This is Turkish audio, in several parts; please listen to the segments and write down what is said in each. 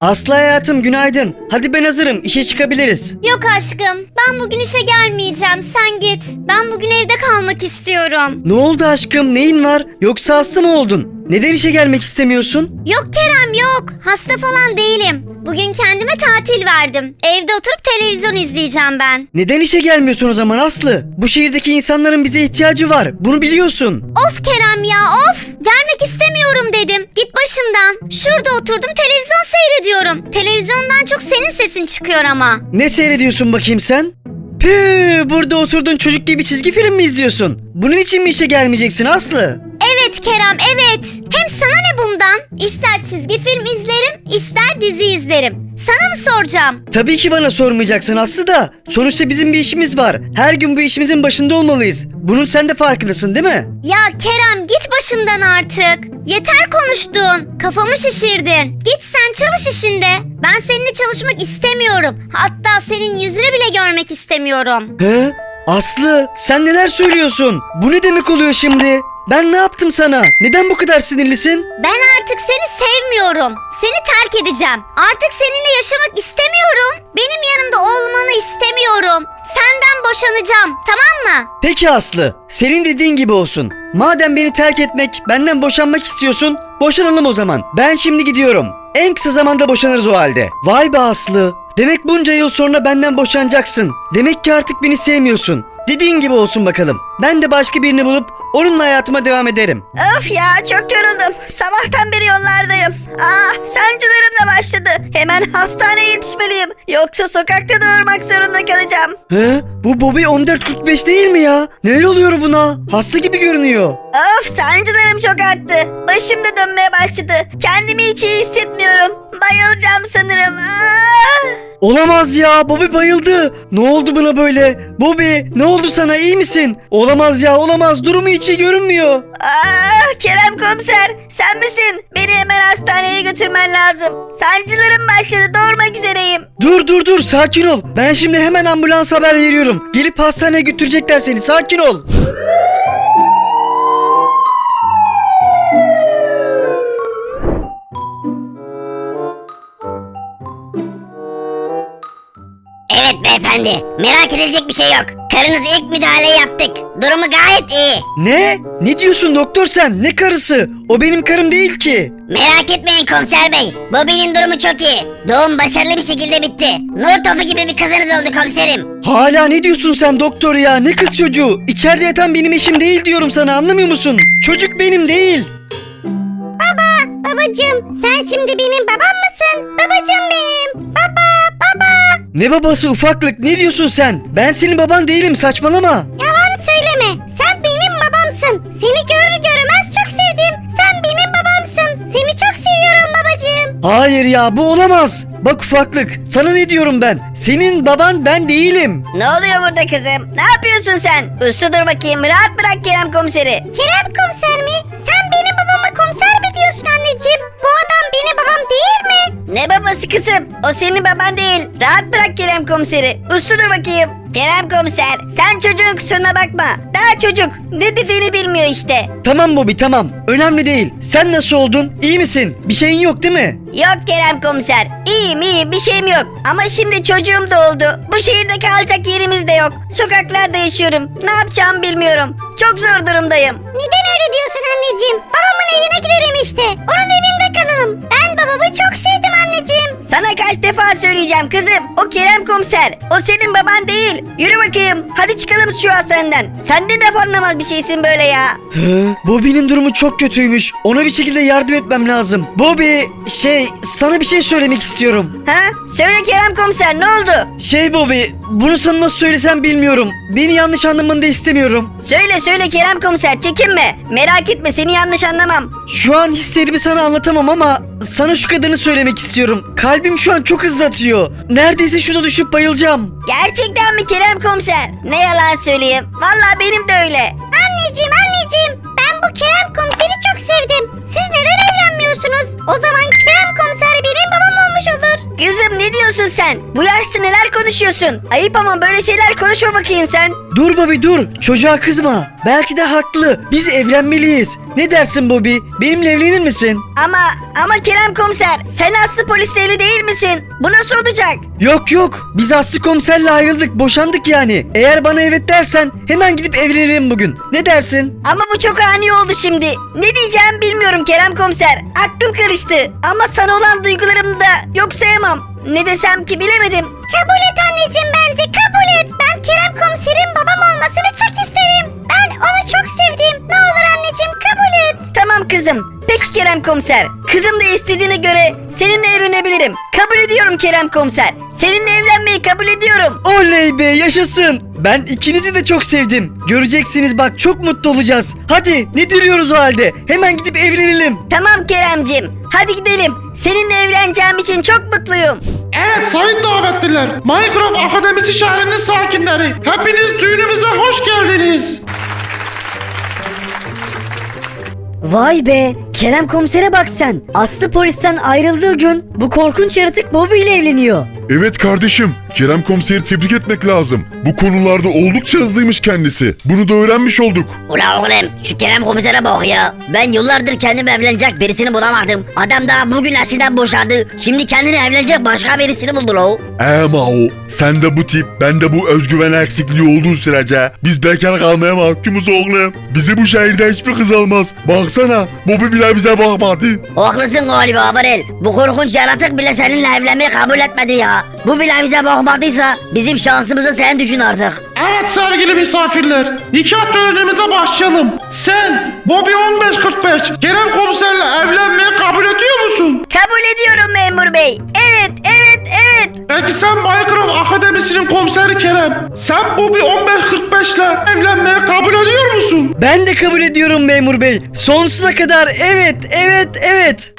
Aslı hayatım günaydın. Hadi ben hazırım. İşe çıkabiliriz. Yok aşkım ben bugün işe gelmeyeceğim sen git. Ben bugün evde kalmak istiyorum. Ne oldu aşkım? Neyin var? Yoksa hasta mı oldun? Neden işe gelmek istemiyorsun? Yok Kerem yok hasta falan değilim. Bugün kendime tatil verdim. Evde oturup televizyon izleyeceğim ben. Neden işe gelmiyorsun o zaman Aslı? Bu şehirdeki insanların bize ihtiyacı var. Bunu biliyorsun. Of Kerem ya of. Gelmek istemiyorum dedim. Git başımdan. Şurada oturdum televizyon seyrediyorum. Televizyondan çok senin sesin çıkıyor ama. Ne seyrediyorsun bakayım sen? Püh, burada oturdun çocuk gibi çizgi film mi izliyorsun? Bunun için mi işe gelmeyeceksin Aslı? Evet Kerem evet. Hem sana ne bundan? İster çizgi film izlerim ister dizi izlerim. Sana mı soracağım? Tabii ki bana sormayacaksın Aslı da. Sonuçta bizim bir işimiz var. Her gün bu işimizin başında olmalıyız. Bunun sen de farkındasın değil mi? Ya Kerem git başımdan artık. Yeter konuştun. Kafamı şişirdin. Git sen çalış işinde. Ben seninle çalışmak istemiyorum. Hatta senin yüzünü bile görmek istemiyorum. He? Aslı sen neler söylüyorsun? Bu ne demek oluyor şimdi? Ben ne yaptım sana? Neden bu kadar sinirlisin? Ben artık seni sevmiyorum. Seni terk edeceğim. Artık seninle yaşamak istemiyorum. Benim yanımda olmanı istemiyorum. Senden boşanacağım. Tamam mı? Peki Aslı, senin dediğin gibi olsun. Madem beni terk etmek, benden boşanmak istiyorsun, boşanalım o zaman. Ben şimdi gidiyorum. En kısa zamanda boşanırız o halde. Vay be Aslı. Demek bunca yıl sonra benden boşanacaksın. Demek ki artık beni sevmiyorsun. Dediğin gibi olsun bakalım. Ben de başka birini bulup onunla hayatıma devam ederim. Öf ya çok yoruldum. Sabahtan beri yollardayım. Ah sancılarım da başladı. Hemen hastaneye yetişmeliyim. Yoksa sokakta doğurmak zorunda kalacağım. He? Bu Bobby 1445 değil mi ya? Neler oluyor buna? Hasta gibi görünüyor. Of sancılarım çok arttı. Başım da dönmeye başladı. Kendimi hiç iyi hissetmiyorum. Bayılacağım sanırım. Ah! Olamaz ya Bobby bayıldı. Ne oldu buna böyle? Bobby ne oldu sana iyi misin? Olamaz ya olamaz durumu hiç iyi görünmüyor. Ah, Kerem komiser sen misin? Beni hemen hastaneye götürmen lazım. Sancılarım başladı doğurmak üzereyim. Dur dur dur sakin ol. Ben şimdi hemen ambulans haber veriyorum. Gelip hastaneye götürecekler seni sakin ol. Evet beyefendi, merak edilecek bir şey yok. Karınız ilk müdahale yaptık. Durumu gayet iyi. Ne? Ne diyorsun doktor sen? Ne karısı? O benim karım değil ki. Merak etmeyin komiser bey. Bobby'nin durumu çok iyi. Doğum başarılı bir şekilde bitti. Nur topu gibi bir kızınız oldu komiserim. Hala ne diyorsun sen doktor ya? Ne kız çocuğu? İçeride yatan benim eşim değil diyorum sana anlamıyor musun? Çocuk benim değil. Babacım sen şimdi benim babam mısın? Babacım benim. Baba baba. Ne babası ufaklık ne diyorsun sen? Ben senin baban değilim saçmalama. Yalan söyleme. Sen benim babamsın. Seni görür görmez çok sevdim. Sen benim babamsın. Seni çok seviyorum babacığım. Hayır ya bu olamaz. Bak ufaklık sana ne diyorum ben? Senin baban ben değilim. Ne oluyor burada kızım? Ne yapıyorsun sen? Uslu dur bakayım. Rahat bırak Kerem komiseri. Kerem komiser mi? Sen diyorsun anneciğim? Bu adam benim babam değil mi? Ne babası kızım? O senin baban değil. Rahat bırak Kerem komiseri. Uslu dur bakayım. Kerem komiser sen çocuğun kusuruna bakma. Daha çocuk. Ne dediğini bilmiyor işte. Tamam Bobby tamam. Önemli değil. Sen nasıl oldun? İyi misin? Bir şeyin yok değil mi? Yok Kerem komiser. İyiyim iyi bir şeyim yok. Ama şimdi çocuğum da oldu. Bu şehirde kalacak yerimiz de yok. Sokaklarda yaşıyorum. Ne yapacağımı bilmiyorum. Çok zor durumdayım. Neden öyle diyorsun anneciğim? Babamın evine gidelim işte. Onun evinde kalalım. Ben babamı çok sevdim. Sana kaç defa söyleyeceğim kızım. O Kerem komiser. O senin baban değil. Yürü bakayım. Hadi çıkalım şu hastaneden. Sen de laf anlamaz bir şeysin böyle ya. Bobby'nin durumu çok kötüymüş. Ona bir şekilde yardım etmem lazım. Bobby, şey, sana bir şey söylemek istiyorum. Ha? Söyle Kerem komiser ne oldu? Şey Bobby, bunu sana nasıl söylesem bilmiyorum. Beni yanlış anlamanı da istemiyorum. Söyle söyle Kerem komiser çekinme. Merak etme seni yanlış anlamam. Şu an hislerimi sana anlatamam ama sana şu kadarını söylemek istiyorum. Kalbim şu an çok hızlı atıyor. Neredeyse şurada düşüp bayılacağım. Gerçekten mi Kerem komiser? Ne yalan söyleyeyim. Vallahi benim de öyle. Anneciğim anneciğim ben bu Kerem komiseri çok sevdim. Siz neden evlenmiyorsunuz? O zaman Kerem komiser benim babam olmuş olur. Kızım ne diyorsun sen? Bu yaşta neler konuşuyorsun? Ayıp ama böyle şeyler konuşma bakayım sen. Dur Bobby dur. Çocuğa kızma. Belki de haklı. Biz evlenmeliyiz. Ne dersin Bobby? Benimle evlenir misin? Ama ama Kerem komiser sen aslı polis devri değil misin? Bu nasıl olacak? Yok yok. Biz Aslı komiserle ayrıldık. Boşandık yani. Eğer bana evet dersen hemen gidip evlenelim bugün. Ne dersin? Ama bu çok ani oldu şimdi. Ne diyeceğim bilmiyorum Kerem komiser. Aklım karıştı. Ama sana olan duygularımı da yok sayamam. Ne desem ki bilemedim. Kabul et anneciğim bence Kerem komiserin babam olmasını çok isterim. Ben onu çok sevdim. Ne olur anneciğim kabul et. Tamam kızım. Peki Kerem komiser. Kızım da istediğine göre seninle evlenebilirim. Kabul ediyorum Kerem komiser. Seninle evlenmeyi kabul ediyorum. Oley be yaşasın. Ben ikinizi de çok sevdim. Göreceksiniz bak çok mutlu olacağız. Hadi ne duruyoruz o halde? Hemen gidip evlenelim. Tamam Keremcim. Hadi gidelim. Seninle evleneceğim için çok mutluyum. Evet sayın davetliler, Minecraft Akademisi şehrinin sakinleri, hepiniz düğünümüze hoş geldiniz. Vay be Kerem komisere bak sen. Aslı polisten ayrıldığı gün bu korkunç yaratık Bobby ile evleniyor. Evet kardeşim, Kerem komiseri tebrik etmek lazım. Bu konularda oldukça hızlıymış kendisi. Bunu da öğrenmiş olduk. Ula oğlum şu Kerem komisere bak ya. Ben yıllardır kendim evlenecek birisini bulamadım. Adam daha bugün Asi'den boşandı. Şimdi kendini evlenecek başka birisini buldu lo. Ama o, sen de bu tip, ben de bu özgüven eksikliği olduğu sürece biz bekar kalmaya mahkumuz oğlum. Bizi bu şehirde hiçbir kız almaz. Baksana, Bobby bile bize bakmadı. Haklısın galiba Abarel. Bu korkunç yaratık bile seninle evlenmeyi kabul etmedi ya. Bu bile bize bakmadıysa bizim şansımızı sen düşün artık. Evet sevgili misafirler, nikah törenimize başlayalım. Sen, Bobby 1545, Kerem komiserle evlenmeyi kabul ediyor musun? Kabul ediyorum memur bey. Evet evet evet. Peki sen Minecraft Akademisi'nin komiseri Kerem, sen Bobby 1545 ile evlenmeyi kabul ediyor musun? Ben de kabul ediyorum memur bey. Sonsuza kadar evet evet evet.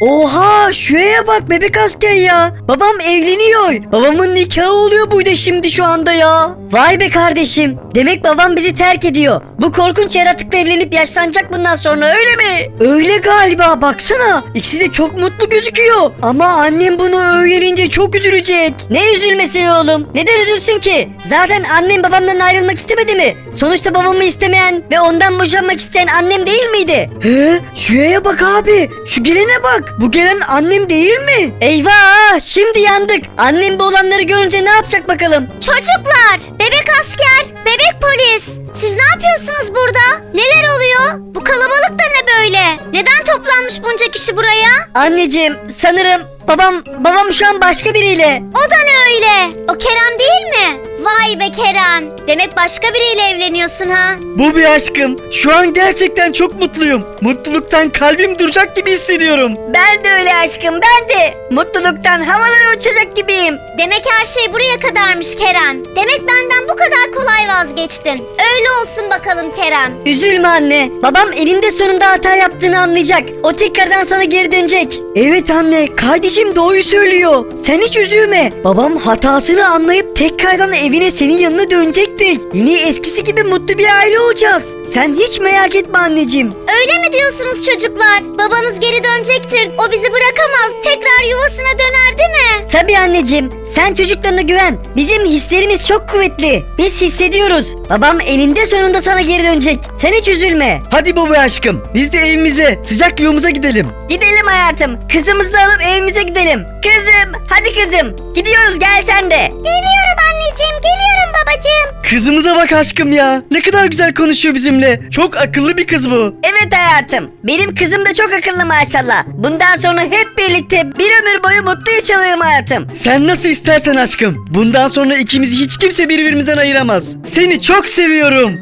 Oha şuraya bak bebek asker ya. Babam evleniyor. Babamın nikahı oluyor burada şimdi şu anda ya. Vay be kardeşim. Demek babam bizi terk ediyor. Bu korkunç yaratıkla evlenip yaşlanacak bundan sonra öyle mi? Öyle galiba baksana. İkisi de çok mutlu gözüküyor. Ama annem bunu öğrenince çok üzülecek. Ne üzülmesi oğlum? Neden üzülsün ki? Zaten annem babamdan ayrılmak istemedi mi? Sonuçta babamı istemeyen ve ondan boşanmak isteyen annem değil miydi? He? Şuraya bak abi. Şu gelene bak. Bu gelen annem değil mi? Eyvah! Şimdi yandık. Annem bu olanları görünce ne yapacak bakalım? Çocuklar, bebek asker, bebek polis. Siz ne yapıyorsunuz burada? Neler oluyor? Bu kalabalık da ne böyle? Neden toplanmış bunca kişi buraya? Anneciğim sanırım babam babam şu an başka biriyle. O da ne öyle? O Kerem değil mi? Vay be Kerem. Demek başka biriyle evleniyorsun ha? Bu bir aşkım. Şu an gerçekten çok mutluyum. Mutluluktan kalbim duracak gibi hissediyorum. Ben de öyle aşkım ben de. Mutluluktan havalara uçacak gibiyim. Demek her şey buraya kadarmış Kerem. Demek benden bu kadar kolay vazgeçtin. Öyle olsun bakalım Kerem. Üzülme anne. Babam elinde sonunda hata yaptığını anlayacak. O tekrardan sana geri dönecek. Evet anne, kardeşim doğruyu söylüyor. Sen hiç üzülme. Babam hatasını anlayıp tekrardan evine senin yanına dönecektir. Yine eskisi gibi mutlu bir aile olacağız. Sen hiç merak etme anneciğim. Öyle mi diyorsunuz çocuklar? Babanız geri dönecektir. O bizi bırakamaz. Tekrar yuvasına döner değil mi? Tabii anneciğim. Sen çocuklarına güven. Bizim hislerimiz çok kuvvetli. Biz hissediyoruz. Babam eninde sonunda sana geri dönecek. Sen hiç üzülme. Hadi baba aşkım, biz de evimize, sıcak yuvamıza gidelim. Gidelim hayatım. Kızımızı da alıp evimize gidelim. Kızım, hadi kızım. Gidiyoruz gel sen de. Geliyorum anneciğim, geliyorum babacığım. Kızımıza bak aşkım ya. Ne kadar güzel konuşuyor bizimle. Çok akıllı bir kız bu. Evet hayatım. Benim kızım da çok akıllı maşallah. Bundan sonra hep birlikte bir ömür boyu mutlu yaşayalım hayatım. Sen nasıl istersen aşkım. Bundan sonra ikimizi hiç kimse birbirimizden ayıramaz. Seni çok seviyorum.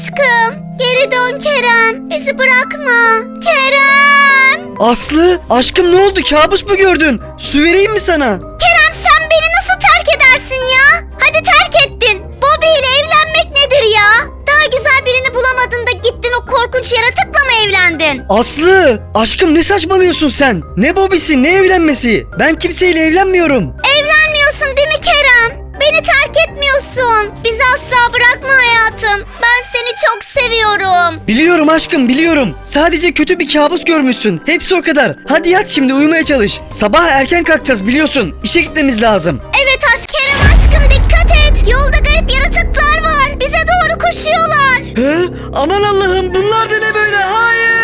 Aşkım. Geri dön Kerem. Bizi bırakma. Kerem. Aslı, aşkım ne oldu? Kabus mu gördün? Su vereyim mi sana? Kerem sen beni nasıl terk edersin ya? Hadi terk ettin. Bobby ile evlenmek nedir ya? Daha güzel birini bulamadın da gittin o korkunç yaratıkla mı evlendin? Aslı, aşkım ne saçmalıyorsun sen? Ne bobisi, ne evlenmesi? Ben kimseyle evlenmiyorum. Evlenmiyorsun değil? Beni terk etmiyorsun. Bizi asla bırakma hayatım. Ben seni çok seviyorum. Biliyorum aşkım biliyorum. Sadece kötü bir kabus görmüşsün. Hepsi o kadar. Hadi yat şimdi uyumaya çalış. Sabah erken kalkacağız biliyorsun. İşe gitmemiz lazım. Evet aşk Kerem aşkım dikkat et. Yolda garip yaratıklar var. Bize doğru koşuyorlar. He? Aman Allah'ım bunlar da ne böyle? Hayır!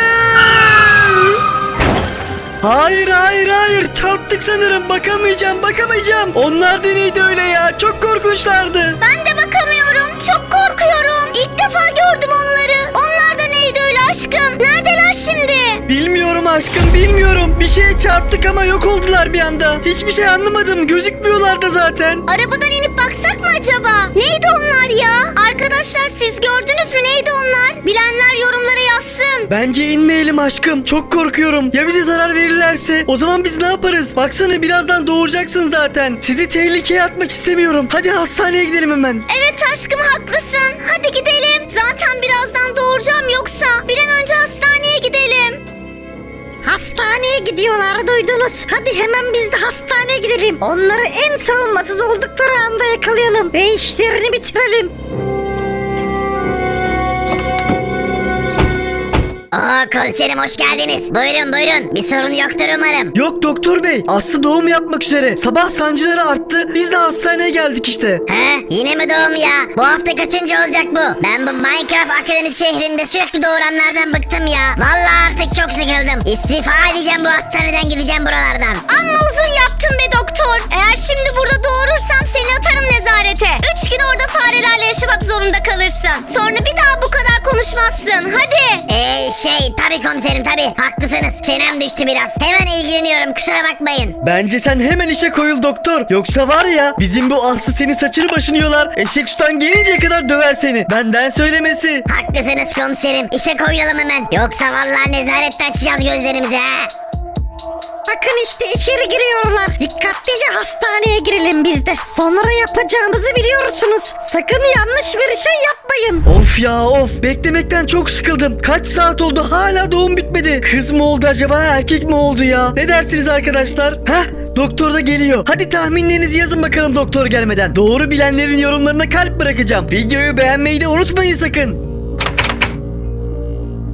Hayır hayır hayır çarptık sanırım bakamayacağım bakamayacağım. Onlar da neydi öyle ya çok korkunçlardı. Ben de bakamıyorum. Çok korkuyorum. İlk defa gördüm onları. Onlar da neydi öyle aşkım? Neredeler şimdi? Bilmiyorum aşkım bilmiyorum. Bir şeye çarptık ama yok oldular bir anda. Hiçbir şey anlamadım gözükmüyorlar da zaten. Arabadan inip baksak mı acaba? Neydi onlar ya? Arkadaşlar siz gördünüz mü neydi onlar? Bence inmeyelim aşkım çok korkuyorum. Ya bize zarar verirlerse o zaman biz ne yaparız? Baksana birazdan doğuracaksın zaten. Sizi tehlikeye atmak istemiyorum. Hadi hastaneye gidelim hemen. Evet aşkım haklısın. Hadi gidelim. Zaten birazdan doğuracağım yoksa. Bir an önce hastaneye gidelim. Hastaneye gidiyorlar duydunuz. Hadi hemen biz de hastaneye gidelim. Onları en savunmasız oldukları anda yakalayalım ve işlerini bitirelim. Oo komiserim hoş geldiniz. Buyurun buyurun. Bir sorun yoktur umarım. Yok doktor bey Aslı doğum yapmak üzere. Sabah sancıları arttı. Biz de hastaneye geldik işte. He? Yine mi doğum ya? Bu hafta kaçıncı olacak bu? Ben bu Minecraft Akademi şehrinde sürekli doğuranlardan bıktım ya. Vallahi artık çok sıkıldım. İstifa edeceğim bu hastaneden gideceğim buralardan. Amma uzun yaptın be doktor. Eğer şimdi burada doğurursam seni atarım nezarete. Üç gün orada farelerle yaşamak zorunda kalırsın. Sonra bir daha bu kadar konuşmazsın. Hadi. Eee şey tabi komiserim tabi haklısınız. Senem düştü biraz. Hemen ilgileniyorum kusura bakmayın. Bence sen hemen işe koyul doktor. Yoksa var ya bizim bu Aslı senin saçını başını yolar. Eşek sudan gelinceye kadar döver seni. Benden söylemesi. Haklısınız komiserim. İşe koyulalım hemen. Yoksa vallahi nezarette açacağız gözlerimizi ha. Bakın işte içeri giriyorlar. Dikkatlice hastaneye girelim biz de. Sonra yapacağımızı biliyorsunuz. Sakın yanlış bir şey yapmayın. Of ya of beklemekten çok sıkıldım. Kaç saat oldu hala doğum bitmedi. Kız mı oldu acaba erkek mi oldu ya? Ne dersiniz arkadaşlar? Heh doktor da geliyor. Hadi tahminlerinizi yazın bakalım doktor gelmeden. Doğru bilenlerin yorumlarına kalp bırakacağım. Videoyu beğenmeyi de unutmayın sakın.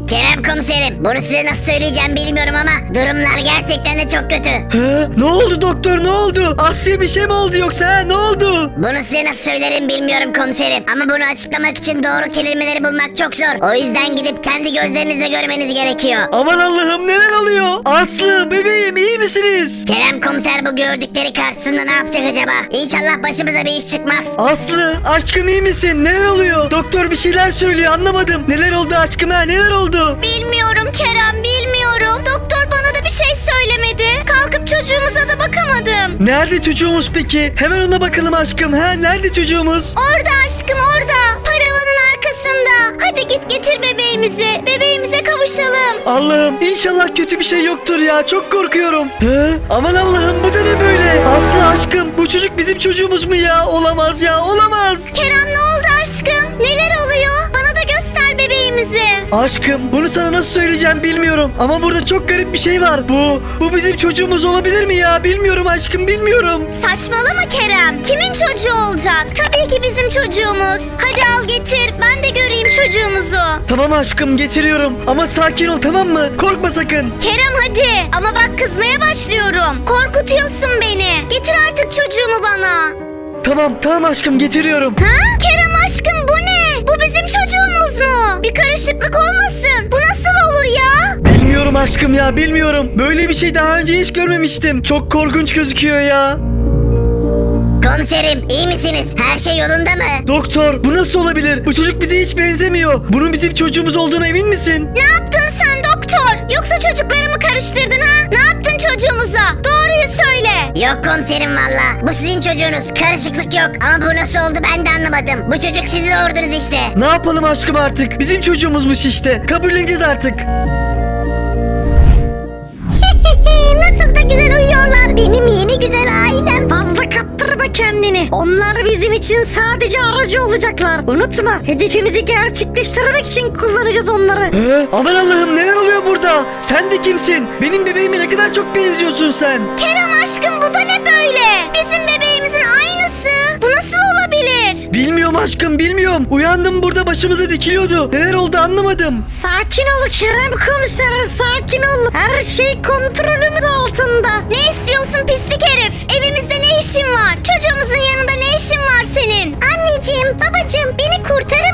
Kerem komiserim bunu size nasıl söyleyeceğim bilmiyorum ama durumlar gerçekten de çok kötü. He, ne oldu doktor ne oldu? Aslı'ya bir şey mi oldu yoksa ha? ne oldu? Bunu size nasıl söylerim bilmiyorum komiserim. Ama bunu açıklamak için doğru kelimeleri bulmak çok zor. O yüzden gidip kendi gözlerinizle görmeniz gerekiyor. Aman Allah'ım neler oluyor? Aslı bebeğim iyi misiniz? Kerem komiser bu gördükleri karşısında ne yapacak acaba? İnşallah başımıza bir iş çıkmaz. Aslı aşkım iyi misin? Neler oluyor? Doktor bir şeyler söylüyor anlamadım. Neler oldu aşkım ha neler oldu? Bilmiyorum Kerem bilmiyorum. Doktor bana da bir şey söylemedi. Kalkıp çocuğumuza da bakamadım. Nerede çocuğumuz peki? Hemen ona bakalım aşkım. Ha nerede çocuğumuz? Orada aşkım orada. Paravanın arkasında. Hadi git getir bebeğimizi. Bebeğimize kavuşalım. Allah'ım inşallah kötü bir şey yoktur ya. Çok korkuyorum. He? Aman Allah'ım bu da ne böyle? Aslı aşkım bu çocuk bizim çocuğumuz mu ya? Olamaz ya olamaz. Kerem ne oldu aşkım? Neler oluyor? Bebeğimizi. Aşkım bunu sana nasıl söyleyeceğim bilmiyorum. Ama burada çok garip bir şey var. Bu, bu bizim çocuğumuz olabilir mi ya? Bilmiyorum aşkım bilmiyorum. Saçmalama Kerem. Kimin çocuğu olacak? Tabii ki bizim çocuğumuz. Hadi al getir. Ben de göreyim çocuğumuzu. Tamam aşkım getiriyorum. Ama sakin ol tamam mı? Korkma sakın. Kerem hadi. Ama bak kızmaya başlıyorum. Korkutuyorsun beni. Getir artık çocuğumu bana. Tamam tamam aşkım getiriyorum. Ha? Kerem aşkım bu ne? Bu bizim çocuğumuz mu? Bir karışıklık olmasın. Bu nasıl olur ya? Bilmiyorum aşkım ya bilmiyorum. Böyle bir şey daha önce hiç görmemiştim. Çok korkunç gözüküyor ya. Komiserim iyi misiniz? Her şey yolunda mı? Doktor bu nasıl olabilir? Bu çocuk bize hiç benzemiyor. Bunun bizim çocuğumuz olduğuna emin misin? Ne yaptın? Yoksa çocuklarımı karıştırdın ha? Ne yaptın çocuğumuza? Doğruyu söyle. Yok komiserim valla. Bu sizin çocuğunuz. Karışıklık yok. Ama bu nasıl oldu ben de anlamadım. Bu çocuk sizin doğurdunuz işte. Ne yapalım aşkım artık? Bizim çocuğumuzmuş işte. Kabulleneceğiz artık. Nasıl da güzel uyuyorlar. Benim yeni güzel ailem. Kendini. Onlar bizim için sadece aracı olacaklar. Unutma hedefimizi gerçekleştirmek için kullanacağız onları. He? Aman Allah'ım neler oluyor burada? Sen de kimsin? Benim bebeğime ne kadar çok benziyorsun sen. Kerem aşkım bu da ne böyle? Bizim aşkım bilmiyorum. Uyandım burada başımıza dikiliyordu. Neler oldu anlamadım. Sakin ol Kerem komiser sakin ol. Her şey kontrolümüz altında. Ne istiyorsun pislik herif? Evimizde ne işin var? Çocuğumuzun yanında ne işin var senin? Anneciğim, babacığım beni kurtarın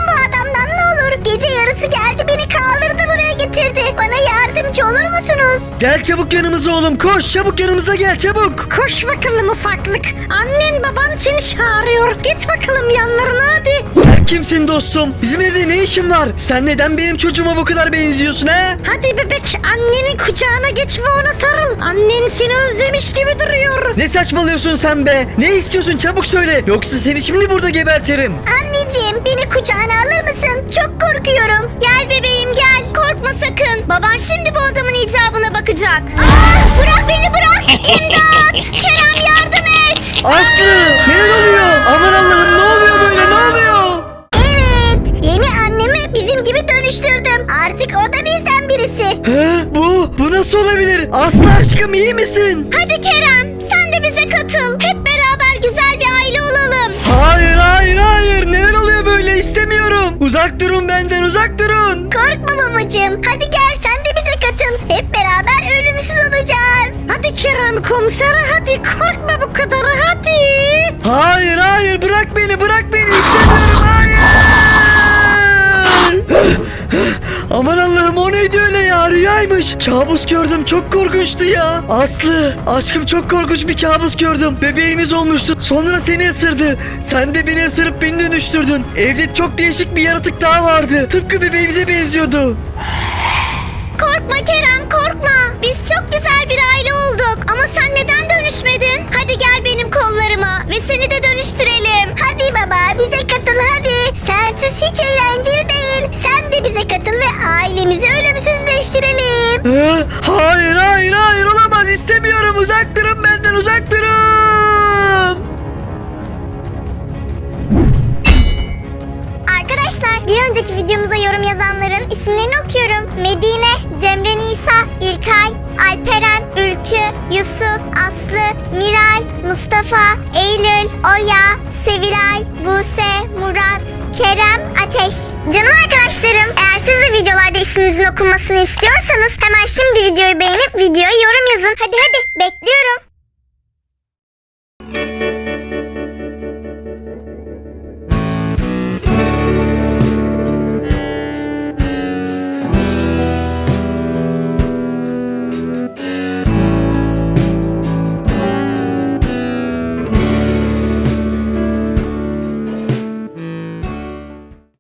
olur musunuz? Gel çabuk yanımıza oğlum koş çabuk yanımıza gel çabuk. Koş bakalım ufaklık. Annen baban seni çağırıyor. Git bakalım yanlarına hadi. Sen kimsin dostum? Bizim evde ne işin var? Sen neden benim çocuğuma bu kadar benziyorsun he? Hadi bebek annenin kucağına geç ve ona sarıl. Annen seni özlemiş gibi duruyor. Ne saçmalıyorsun sen be? Ne istiyorsun çabuk söyle. Yoksa seni şimdi burada gebertirim. Anneciğim beni kucağına alır mısın? Çok korkuyorum. Bakacak. Aa, bırak beni bırak. İmdat. Kerem yardım et. Aslı neler oluyor? Aman Allah'ım ne oluyor böyle ne oluyor? Evet, yeni annemi bizim gibi dönüştürdüm. Artık o da bizden birisi. He, bu, bu nasıl olabilir? Aslı aşkım iyi misin? Hadi Kerem sen de bize katıl. Hep beraber güzel bir aile olalım. Hayır hayır hayır neler oluyor böyle istemiyorum. Uzak durun benden uzak durun. Korkma babacığım. Hadi gel sen Kerem komiser hadi korkma bu kadar hadi. Hayır hayır bırak beni bırak beni istemiyorum hayır. Aman Allah'ım o neydi öyle ya rüyaymış. Kabus gördüm çok korkunçtu ya. Aslı aşkım çok korkunç bir kabus gördüm. Bebeğimiz olmuştu sonra seni ısırdı. Sen de beni ısırıp beni dönüştürdün. Evde çok değişik bir yaratık daha vardı. Tıpkı bebeğimize benziyordu. Korkma Kerem korkma. Biz çok güzel bir olduk. Ama sen neden dönüşmedin? Hadi gel benim kollarıma ve seni de dönüştürelim. Hadi baba bize katıl hadi. Sensiz hiç eğlenceli değil. Sen de bize katıl ve ailemizi ölümsüzleştirelim. Hayır hayır hayır olamaz istemiyorum uzak durun benden uzak durun. Arkadaşlar bir önceki videomuza yorum yazanların isimlerini okuyorum. Medine, Cemre Nisa, İlkay, Alperen, Ülkü, Yusuf, Aslı, Miray, Mustafa, Eylül, Oya, Sevilay, Buse, Murat, Kerem, Ateş. Canım arkadaşlarım eğer siz de videolarda isminizin okunmasını istiyorsanız hemen şimdi videoyu beğenip videoya yorum yazın. Hadi hadi bekliyorum.